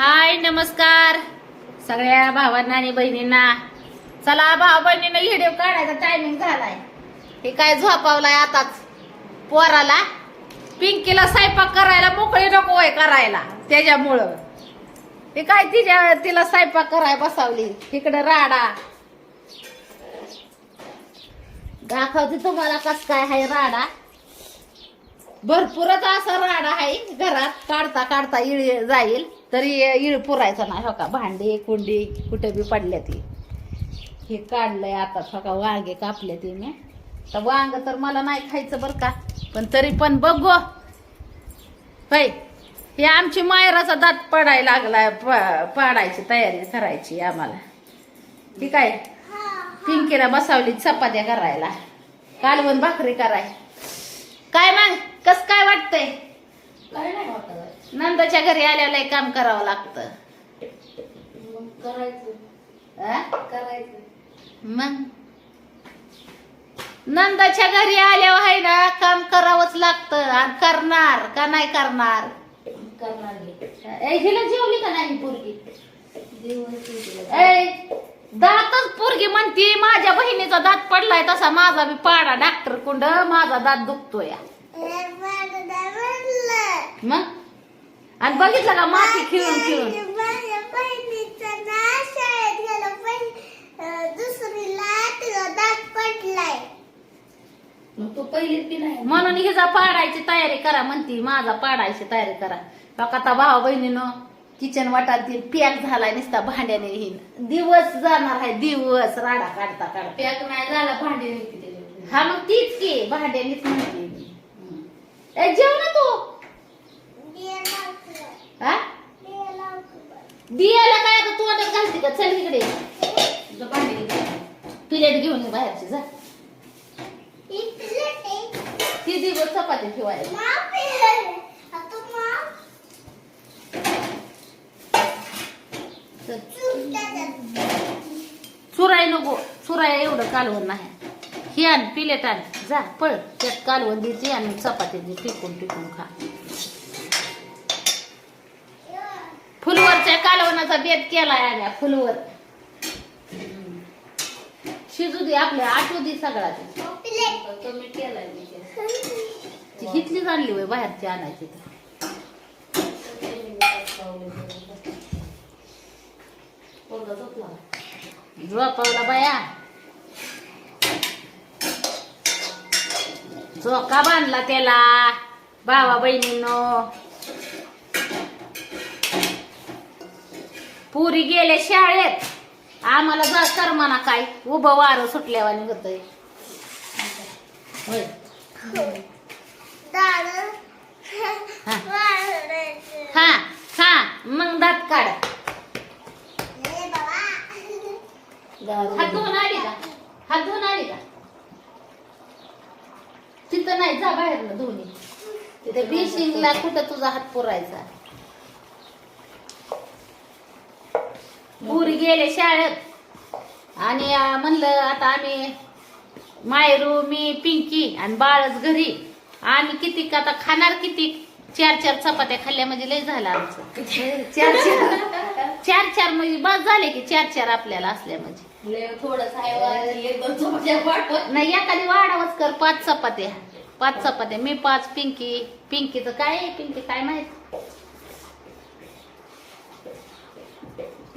हाय नमस्कार. सगळ्या भावांना आणि बहिणींना. चला भाऊ बहिणींना व्हिडिओ काढायचा टायमिंग झालाय. हे काय झोपावलाय आताच. पोराला पिंकीला स्वयंपाक करायला मोकळी नको आहे करायला त्याच्यामुळं. हे काय तिच्या तिला स्वयंपाक कराय बसावली. तिकडं राडा. दाखवते तुम्हाला कस काय आहे राडा. भरपूरच असा राडा आहे घरात काढता काढता इळ जाईल. तरी इळ पुरायचा नाही हो का? भांडी कुंडी कुठे बी पडल्या ती. हे काढलंय आता हो का? वांगे कापले ती मी. तर वांग तर मला नाही खायचं बरं का? पण तरी पण बघू. होय हे आमची मायराचा दात पडायला लागलाय. प- पाडायची तयारी करायची आम्हाला. ठीक आहे पिंकीला बसावली चपात्या करायला. कालवण भाकरी कराय. काय मग? कस काय वाटतंय? काय नाही वाटत. नंदाच्या घरी आल्याला लय काम करावं लागतं. मग करायचं. मग? नंदाच्या घरी आल्यावर आहे ना काम करावंच लागतं. आणि करणार का नाही करणार? करणार घे ए, हिला जेवली का नाही पोरगी? दिवस. ए दातच पोरगी म्हणती माझ्या बहिणीचा दात पडलाय तसा माझा बी पाडा. डॉक्टर कुंड माझा दात दुखतोय. मग? आणि बघितलं का माती खेळून खेळून? माझ्या बहिणीचं ना शाळेत गेलं पण दुसरीला तिला दात पडलाय. मग तू पहिलीच बी नाही. म्हणून हिचा पाडायची तयारी करा म्हणती. माझा पाडायची तयारी करा. बघा आता भाऊ बहिणीनं किचन वाटात ती पॅक झालाय नुसता भांड्याने हिन दिवस जाणार आहे दिवस राडा काढता काढता. पॅक नाही झाला भांडी. हा मग तीच की भांड्यानेच म्हणते. मी. ए, जेव ना तू. हा? दियाला काय आता तू आता घालते का? चल इकडे. प्लेट घेऊन ये बाहेरची जा. ती दिवस चपाती ठेवायला. चुराय नको. चुराय एवढं कालवण नाही. ही आण पिलेट आण. जा पळ. त्यात कालवण देते आणि चपाती दे टिकून टिकून खा. फुलवरच्या कालवणाचा बेत केलाय आम्ही फुलवर. शिजू दे आपल्या आठवू दे सगळा ते. फक्त मी केलाय हितलीच आणली वय बाहेरची आणायची तर. झोपावला बाया. झोका बांधला त्याला भावा बहिणीनो पुरी गेले शाळेत. आम्हाला जा करमाना काय उभं वारं सुटल्यावानी होतंय. हा. हा मग दात काढ. हात धुवून आली का? हात धुवून आली का? तिथं नाही जा बाहेर ना धुवून. तिथे बिशिंगला कुठं तुझा हात पुरायचा? पुरी गेले शाळेत. आणि म्हणलं आता आम्ही मायरू मी पिंकी आणि बाळच घरी. आम्ही किती आता खाणार किती? चार चार चपात्या खाल्ल्या म्हणजे लय झालं आमचं. चार चार. चार चार म्हणजे बस झाले की चार चार आपल्याला असल्या म्हणजे. नाही एखादी वाढावच कर पाच चपात्या. पाच चपात्या. मी पाच पिंकी. पिंकीचं काय आहे? पिंकी काय माहीत?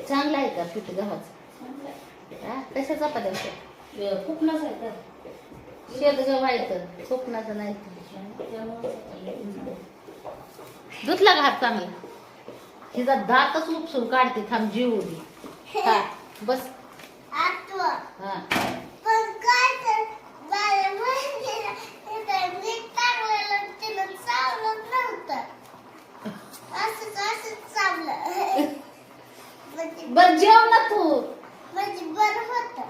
चांगलं आहे का पीठ गव्हाचं? हा? कशा चपात्या होत्या? हे कोकणाचं नाही. त्यामुळं धुतला का हात चांगला? हिचा दातच उपसून काढते थांब जीव दे हा बस. हा. असंच असंच बर जेव ना तू. म्हणजे बरं होतं.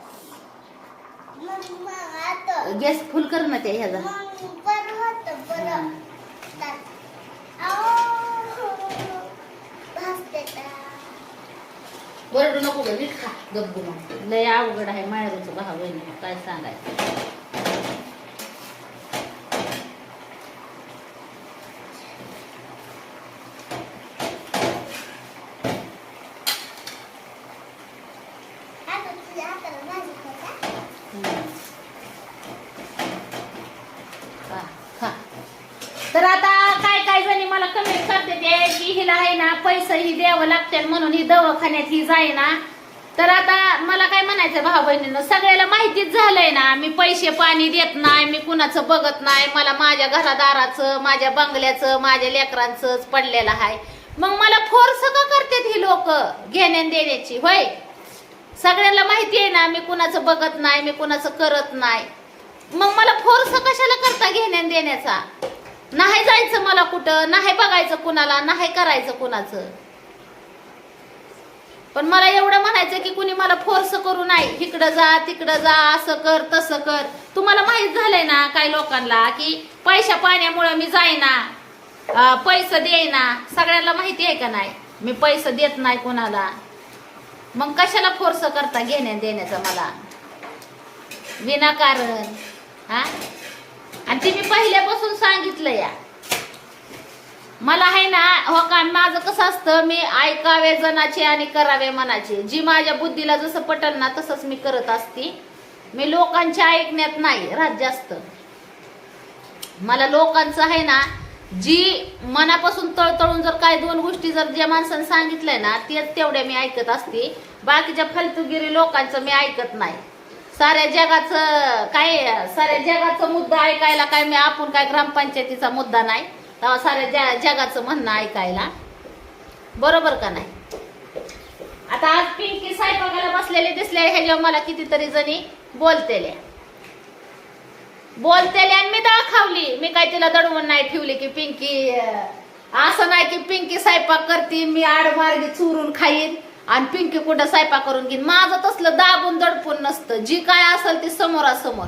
मग मग आता. गॅस फुल कर ना त्या ह्याचा मग बरं होतं भासते नको ग नीट खा. गपगुमा लय अवघड आहे मायरूचं भाव बहिणी काय सांगायचं हिला आहे ना पैसे ही द्यावं लागतील म्हणून ही दवाखान्यात ही जाईना तर आता मला काय म्हणायचं भाऊ बहिणीनं सगळ्याला माहितीच झालंय ना मी पैसे पाणी देत नाही मी कुणाचं बघत नाही मला माझ्या घरादाराचं माझ्या बंगल्याचं माझ्या लेकरांचंच पडलेलं आहे. मग मला फोर्स का करतात ही लोक घेण्या देण्याची होय? सगळ्यांना माहिती आहे ना मी कुणाचं बघत नाही मी कुणाचं करत नाही. मग मला फोर्स कशाला करता घेण्या देण्याचा? नाही जायचं मला कुठं नाही बघायचं कुणाला नाही करायचं कुणाचं. पण मला एवढं म्हणायचं की कुणी मला फोर्स करू नाही. इकडं जा तिकडं जा असं कर तसं कर. तुम्हाला माहीत झालंय ना काही लोकांना की पैशा पाण्यामुळं मी जाईना पैसे देईना. सगळ्यांना माहिती आहे का नाही? मी पैसे देत नाही कोणाला. मग कशाला फोर्स करता घेण्या देण्याचा मला? विनाकारण हा? आणि ते मी पहिल्यापासून सांगितलं या. मला आहे ना हो का माझं कसं असतं मी ऐकावे जनाचे आणि करावे मनाचे. जी माझ्या बुद्धीला जसं पटल ना तसंच मी करत असते. मी लोकांच्या ऐकण्यात नाही राहत जास्त. मला लोकांचं आहे ना जी मनापासून तळतळून जर काय दोन गोष्टी जर ज्या माणसाने सांगितलंय ना तेच तेवढ्या मी ऐकत असते. बाकीच्या फलतुगिरी लोकांचं मी ऐकत नाही. साऱ्या जगाचं काय साऱ्या जगाचा मुद्दा ऐकायला काय मी आपण काय ग्रामपंचायतीचा मुद्दा नाही. तेव्हा साऱ्या ज्या जगाचं म्हणणं ऐकायला. बरोबर का नाही? आता आज पिंकी साहेबाला बसलेले दिसले ह्याच्यावर मला कितीतरी जणी बोलतेल्या बोलतेले आणि मी दाखवली. मी काय तिला दडवून नाही ठेवली की पिंकी असं नाही की पिंकी स्वयंपाक करते मी आडमार्गी चुरून खाईन आणि पिंकी कुठं स्वयंपाक करून घेईन. माझं तसलं दाबून दडपून नसतं. जी काय असेल ती समोरासमोर.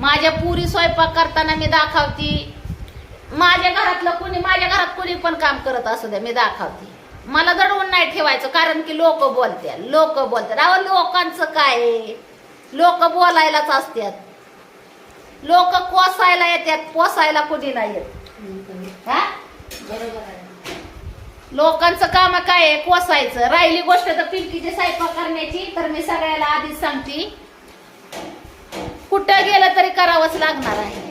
माझ्या पुरी स्वयंपाक करताना मी दाखवती माझ्या घरातलं कुणी माझ्या घरात कुणी पण काम करत असू द्या मी दाखवते. मला दडवून नाही ठेवायचं कारण की लोक बोलत्या लोक बोलतात अहो लोकांचं काय? लोक बोलायलाच असतात लोक कोसायला येतात पोसायला कुणी नाही येत. हा? बरोबर आहे लोकांचं काम काय आहे? कोसायचं. राहिली गोष्ट तर पिंकीची स्वयंपाक करण्याची तर मी सगळ्याला आधीच सांगते. कुठं गेलं तरी करावंच लागणार आहे.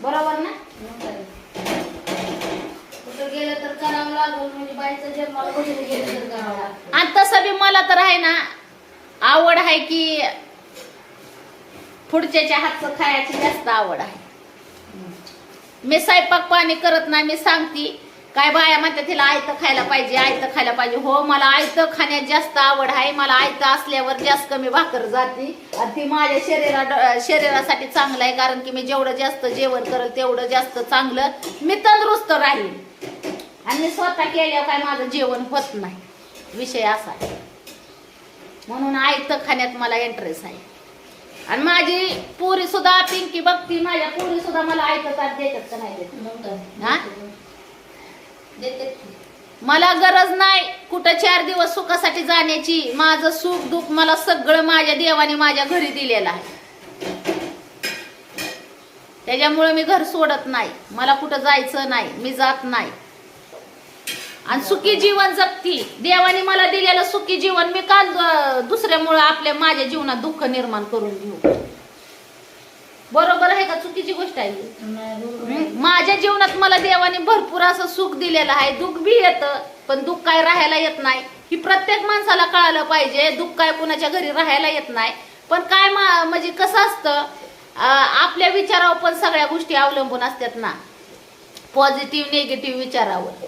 बरोबर ना? कुठं गेलं तर करावं लागलं म्हणजे बाईचं जन्माला कुठे गेलं तर करावं लागतं आणि तसं बी मला तर आहे ना आवड आहे की पुढच्याच्या हातचं खायची जास्त आवड आहे. मी स्वयंपाक पाणी करत नाही मी सांगते काय बाया म्हणते तिला आयतं खायला पाहिजे आयतं खायला पाहिजे. हो मला आयतं खाण्यात जास्त आवड आहे. मला आयतं असल्यावर जास्त कमी भाकर जाते. आणि ती माझ्या शरीरा शरीरासाठी चांगलं आहे कारण की मी जेवढं जास्त जेवण करेल तेवढं जास्त चांगलं मी तंदुरुस्त राहील आणि मी स्वतः केल्यावर काय माझं जेवण होत नाही. विषय असा आहे. म्हणून आयतं खाण्यात मला इंटरेस्ट आहे. आणि माझी पुरी सुद्धा पिंकी बघती माझ्या पुरी सुद्धा मला आयतं देतात का नाही देत? हा? की. मला गरज नाही कुठं चार दिवस सुखासाठी जाण्याची. माझं सुख दुःख मला सगळं माझ्या देवाने माझ्या घरी दिलेलं आहे. त्याच्यामुळे मी घर सोडत नाही. मला कुठं जायचं नाही. मी जात नाही. आणि सुखी जीवन जगती. देवाने मला दिलेलं सुखी जीवन मी काल अं, दुसऱ्यामुळं आपल्या माझ्या जीवनात दुःख निर्माण करून घेऊ. बरोबर आहे का? चुकीची गोष्ट आहे. माझ्या जीवनात मला देवाने भरपूर असं सुख दिलेलं आहे. दुःख बी येतं पण दुःख काय राहायला येत नाही. ही प्रत्येक माणसाला कळालं पाहिजे दुःख काय कुणाच्या घरी राहायला येत नाही. पण काय म्हणजे कसं असतं आपल्या विचारावर पण सगळ्या गोष्टी अवलंबून असतात ना. पॉझिटिव्ह निगेटिव्ह विचारावर.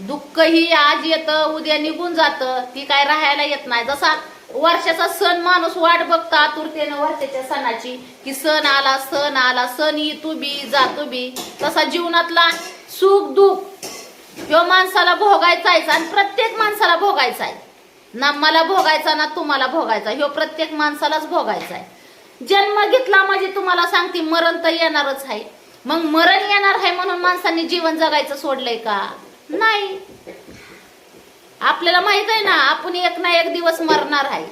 दुःख ही आज येतं उद्या निघून जातं ती काय राहायला येत नाही. जसा वर्षाचा सण माणूस वाट बघता आतुरतेनं वर्षाच्या सणाची की सण आला सण आला सण येतो बी जातो बी. तसा जीवनातला सुख दुःख ह्यो माणसाला भोगायचा आहे आणि प्रत्येक माणसाला भोगायचा आहे. ना मला भोगायचा ना तुम्हाला भोगायचा ह्यो प्रत्येक माणसालाच भोगायचा आहे. जन्म घेतला म्हणजे तुम्हाला सांगते मरण तर येणारच आहे. मग मरण येणार आहे म्हणून माणसांनी जीवन जगायचं सोडलंय का? नाही. आपल्याला माहीत आहे ना आपण एक ना एक दिवस मरणार आहे.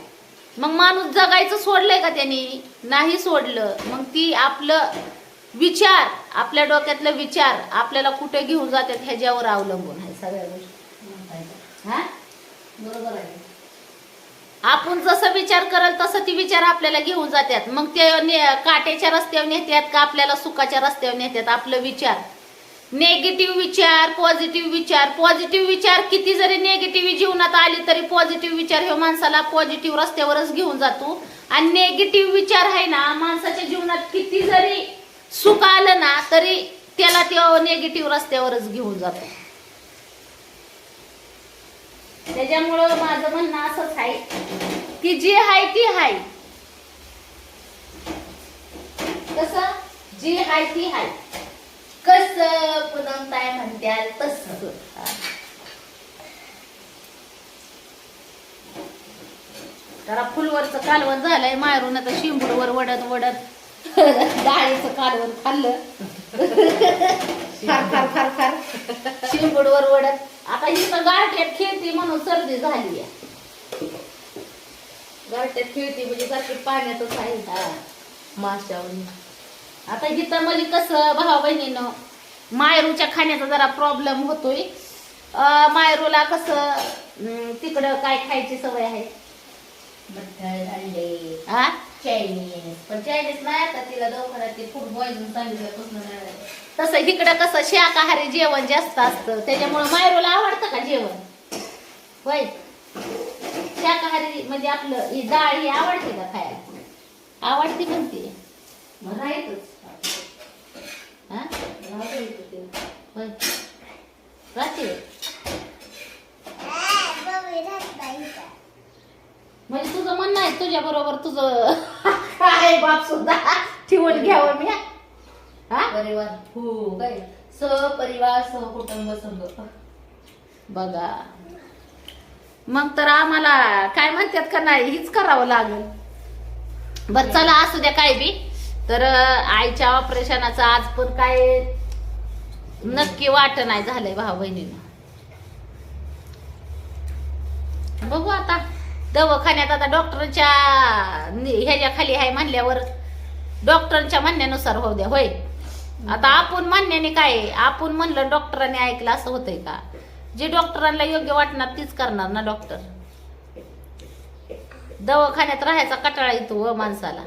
मग माणूस जगायचं सोडलंय का त्यांनी? नाही सोडलं. मग ती आपलं विचार आपल्या डोक्यातलं विचार आपल्याला कुठे घेऊन जातात ह्याच्यावर अवलंबून आहे सगळ्या गोष्टी. हा? बरोबर आहे आपण जसं विचार करल तसं ती विचार आपल्याला घेऊन जातात. मग ते ने- काट्याच्या रस्त्यावर नेतात का आपल्याला सुखाच्या रस्त्यावर नेतात? आपलं विचार. नेगेटिव्ह विचार पॉझिटिव्ह विचार. पॉझिटिव्ह विचार किती जरी नेगेटिव्ह जीवनात आली तरी पॉझिटिव्ह विचार हे माणसाला पॉझिटिव्ह रस्त्यावरच घेऊन जातो. आणि नेगेटिव्ह विचार आहे ना माणसाच्या जीवनात किती जरी सुख आलं ना तरी त्याला ते नेगेटिव्ह रस्त्यावरच घेऊन जातो. त्याच्यामुळं माझं म्हणणं असंच आहे की जी आहे ती आहे. कसं? जी आहे ती आहे. कस पुन्हा काय म्हणत्याल तस. जरा फुलवरचं कालवण झालंय मारून आता शिंबूडवर वडत वडत डाळीचं कालवण खाल्लं. फार फार फार फार शिंबूडवर वडत आता ही तर गारठ्यात खेळती म्हणून सर्दी झाली गारठ्यात खेळती म्हणजे सारखी पाण्यातच आहे. हा. माशावर आता इथं म्हणजे कसं भाऊ बहिणीनं मायरूच्या खाण्याचा जरा प्रॉब्लेम होतोय. मायरूला कसं तिकडं काय खायची सवय आहे? हा चायनीज पण चायनीज नाही आता तिला दवाखान्यात ते फूड पॉइझन सांगितल्यापासून नाही आलं. तसं इकडं कसं शाकाहारी जेवण जास्त असतं. त्याच्यामुळं मायरूला आवडतं का जेवण? होय. शाकाहारी म्हणजे आपलं ही डाळ ही आवडते का खायला? आवडते म्हणते. हा. होय. राहते. का? म्हणजे तुझं म्हणणं आहे तुझ्या बरोबर तुझं आहे बाप सुद्धा ठेवून घ्यावं मी हा? परिवार. हो. काय सहपरिवार सहकुटुंब संघ. बघा. मग तर आम्हाला काय म्हणतात का नाही हीच करावं लागेल. बर चला असू द्या काय बी. तर आईच्या ऑपरेशनाचं आज पण काय नक्की वाट नाही झालंय भाऊ बहिणीनं. बघू आता. दवाखान्यात आता डॉक्टरच्या ह्याच्या खाली आहे म्हणल्यावर डॉक्टरांच्या म्हणण्यानुसार होऊ द्या होय. आता आपण म्हणण्याने काय आपण म्हणलं डॉक्टरांनी ऐकलं असं होतंय का? जे डॉक्टरांना योग्य वाटणार तीच करणार ना डॉक्टर? दवाखान्यात राहायचा कटाळा येतो व माणसाला.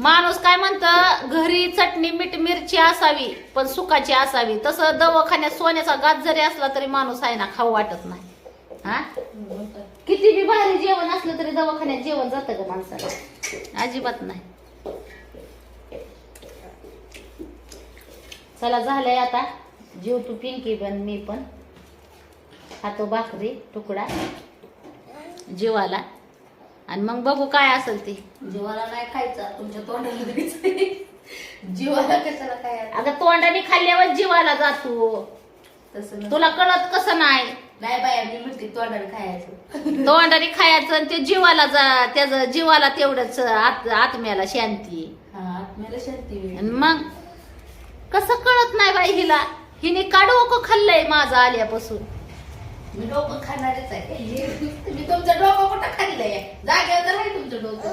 माणूस काय म्हणतं घरी चटणी मीठ मिरची असावी पण सुखाची असावी. तसं दवाखान्यात सोन्याचा गात जरी असला तरी माणूस आहे ना खाऊ वाटत नाही. हा? किती बी भारी जेवण असलं तरी दवाखान्यात जेवण जातं का माणसाला. अजिबात नाही. चला झालंय आता. जीव तू पिंकी पण मी पण. खातो भाकरी तुकडा. जीवाला. आणि मग बघू काय असेल ती. जीवाला नाही खायचा तुमच्या तोंडाला द्यायचं जीवाला कशाला काय अगं तोंडाने खाल्ल्यावर जीवाला जातो. तसं. तुला कळत कसं नाही? नाही बाया मी म्हणते तोंडाला खायचं. तोंडाने खायचं आणि ते जीवाला जा त्याचं जीवाला तेवढंच आत आत्म्याला शांती. आत्म्याला शांती. आणि मग कसं कळत नाही बाई हिला? हिने काढू खाल्लंय माझं आल्यापासून. मी डोकं खाणारच आहे. मी तुमचं डोकं कुठं खाल्लंय? जागेवर तर आहे तुमचं डोकं?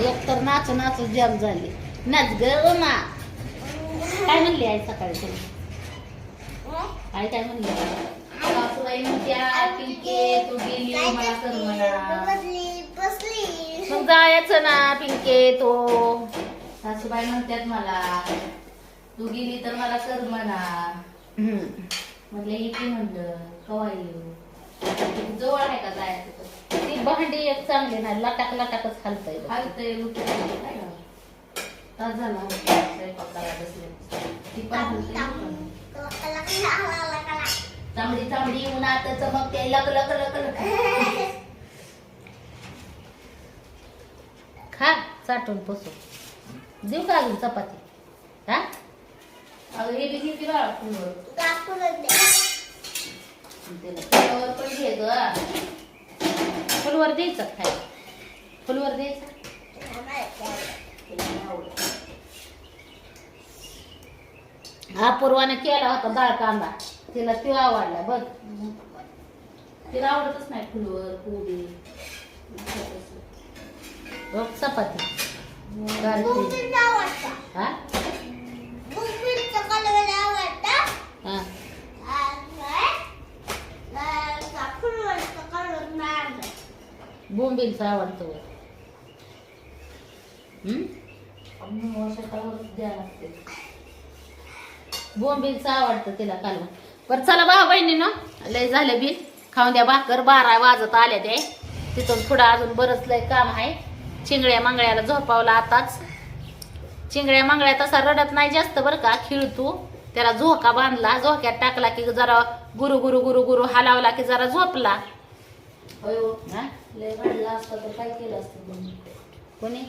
एक तर नाच नाच जम झाली. नाच ग मा काय म्हणली आई सकाळी तुम्ही आई काय म्हणली? सासूबाई म्हणत्या पिंके तू गेली हो मला कर म्हणा. मग जायचं ना पिंके तो. सासूबाई म्हणतात मला तू गेली तर मला कर म्हणा. म्हटलं येते म्हणलं कवा येऊ? जवळ आहे का जायचं? ती भांडी एक चांगली नाही लटाक लटाकच हालतंय करावं? तास झाला? स्वयंपाक करायला बसले ती. पण हालतंय, चांगली चांगली उन्हात चमकते लक लक लक लक. खा चाटून पसू देऊ का अजून चपाती? हा? अगं हे बी किती बाळा फुलवर फुलावर पण घे ग. फुलवर द्यायचं खाय फुलवर द्यायचं. हा पूर्वाने केला होता डाळ कांदा. तिला तो आवडला बघ. तिला आवडतच नाही फुलवर कोबी. चपाती. हा बुंबीचं कलर आवडतं. हा आणि, अं, फुलवरचं कलर नाही आवडत. बोंबीलचं आवडतं बोंबीलचं आवडतं तिला कालवण बरं चला भाऊ बहिणीनं लय झालं बिल. खाऊन द्या भाकर बारा वाजत आल्या ते. तिथून पुढं अजून बरंच लय काम आहे. चिंगड्या मांगड्याला झोपावला आताच. चिंगड्या मांगड्या तसा रडत नाही जास्त बरं का खिळतू त्याला झोका बांधला झोक्यात टाकला की जरा गुरु गुरु गुरु गुरु हलावला की जरा झोपला? लय रडला असता तर काय केलं असतं तुम्ही कोणी?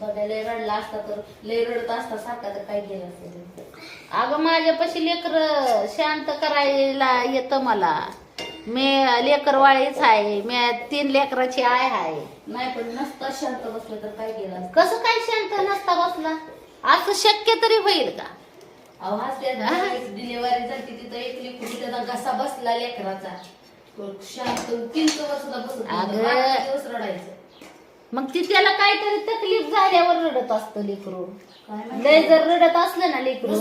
बघा लय रडला असता तर लय रडत असता सारखा तर काय केलं असतं तुम्ही? अगं माझ्यापाशी लेकर शांत करायला येतं मला. मी लेकरवाळीच आहे. मी तीन लेकराची आय आहे. नाही पण नसता शांत बसलं तर काय केलं असतं? कसं काय शांत नसता बसला? असं शक्य तरी होईल का? अहो हसते हा. डिलिव्हरी झाली तिथं एक लिखून त्याचा घसा बसला लेकराचा. मग ती त्याला काहीतरी तकलीफ झाल्यावर रडत असतं लेकरू? लय जर रडत असलं ना लेकरू.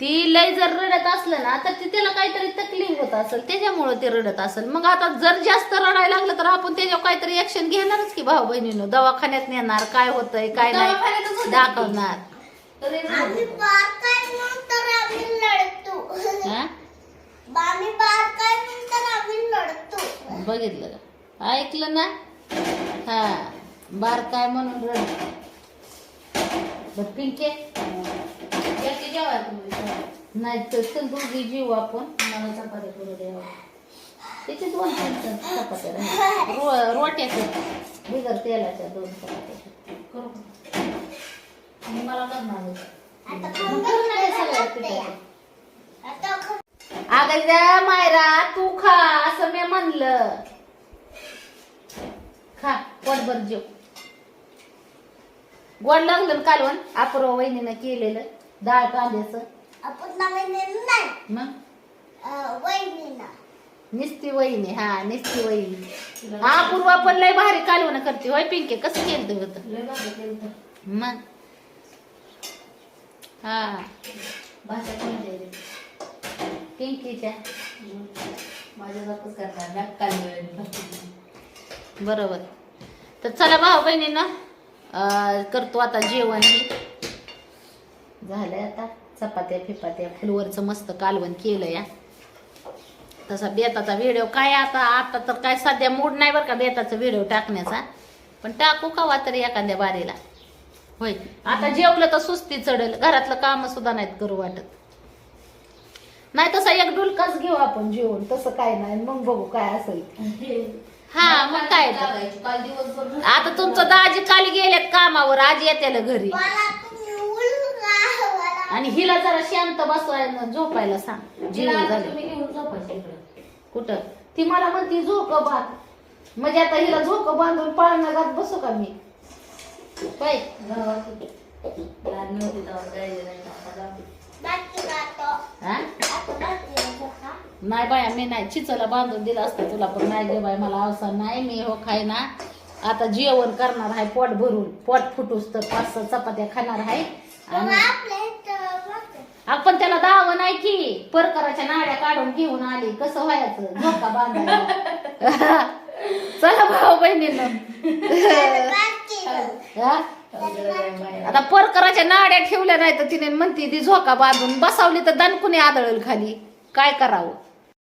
ती लय जर रडत असलं ना तर ती त्याला काहीतरी तकलीफ होत असेल. त्याच्यामुळं ते रडत असेल. मग आता जर जास्त रडायला लागलं तर आपण त्याच्यावर काहीतरी ऍक्शन घेणारच की भाऊ बहिणीनं. दवाखान्यात नेणार काय होतंय काय नाही. दाखवणार. तरी आम्ही नंतर आम्ही लढतो बघितलं का? ऐकलं ना? हा बार काय म्हणून रड पिंके. जेवा. नाही तर चल दोघी जीव आपण. मला चपात्या करू द्या त्याचे दोन तीन चपात्या. रो रोट्याच्या बिगर तेलाच्या दोन चपात्या. करू का? आणि मला करणार. आता अगं जा मायरा तू खा असं मी म्हणलं. खा पोटभर जेव. गोड लागलं कालवण अपूर्व वहिनीनं केलेलं डाळ कांद्याचं. आपण नवीन नाही. मग? अं, वहिनीला निस्ती वहिनी हा निस्ती वहिनी. तिला हा पूर्वा पण लय भारी कालवण करते होय पिंके कसं केलं होतं लय भारी केलं होतं. मग? हा. भाषा? पिंकीच्या. माझ्या जातच करणार ना काल बरोबर. तर चला भाऊ बहिणीनं करतो आता जेवण हे. झालंय आता चपात्या फिपात्या फुलवरचं मस्त कालवण केलं या तसा बेताचा व्हिडिओ काय आता आता तर काय सध्या मूड नाही बरं का बेताचा व्हिडिओ टाकण्याचा. पण टाकू कवा तरी एखाद्या बारीला. होय. आता जेवलं तर सुस्ती चढल घरातलं काम सुद्धा नाहीत करू वाटत. नाही तसा एक डुलकाच घेऊ आपण जेवण तसं काय नाही मग बघू काय असेल. हा मग काय तर. लागायची. काल दिवसभर आता तुमचं दाजी काल गेल्यात कामावर आज येत्याला घरी. आणि हिला जरा शांत बसवायला झोपायला सांग. जेवण झालं. तुम्ही घेऊन झोपायचं इकडं. कुठं? ती मला म्हणती झोक बांध. म्हणजे आता हिला झोक बांधून पाळणं घात बसू का मी? काय गावात लहान नव्हती तेव्हा जायचं नाही. आता जाते. बाकी राहतो हा? नाही बाया मी नाही चिचला बांधून दिलं असतं तुला पण नाही गे बाय मला अवसर नाही मी हो खाय ना आता जेवण करणार आहे पोट भरून पोट फुटूस तर पाच सहा चपात्या खाणार आहे. आपण त्याला दावं नाही की परकराच्या नाड्या काढून घेऊन आली कसं व्हायचं? झोका बांधायला. चला भाऊ बहिणीनं. आता परकराच्या नाड्या ठेवल्या नाही तर तिने म्हणती ती झोका बांधून बसावली तर दणकुने आदळल खाली. काय करावं?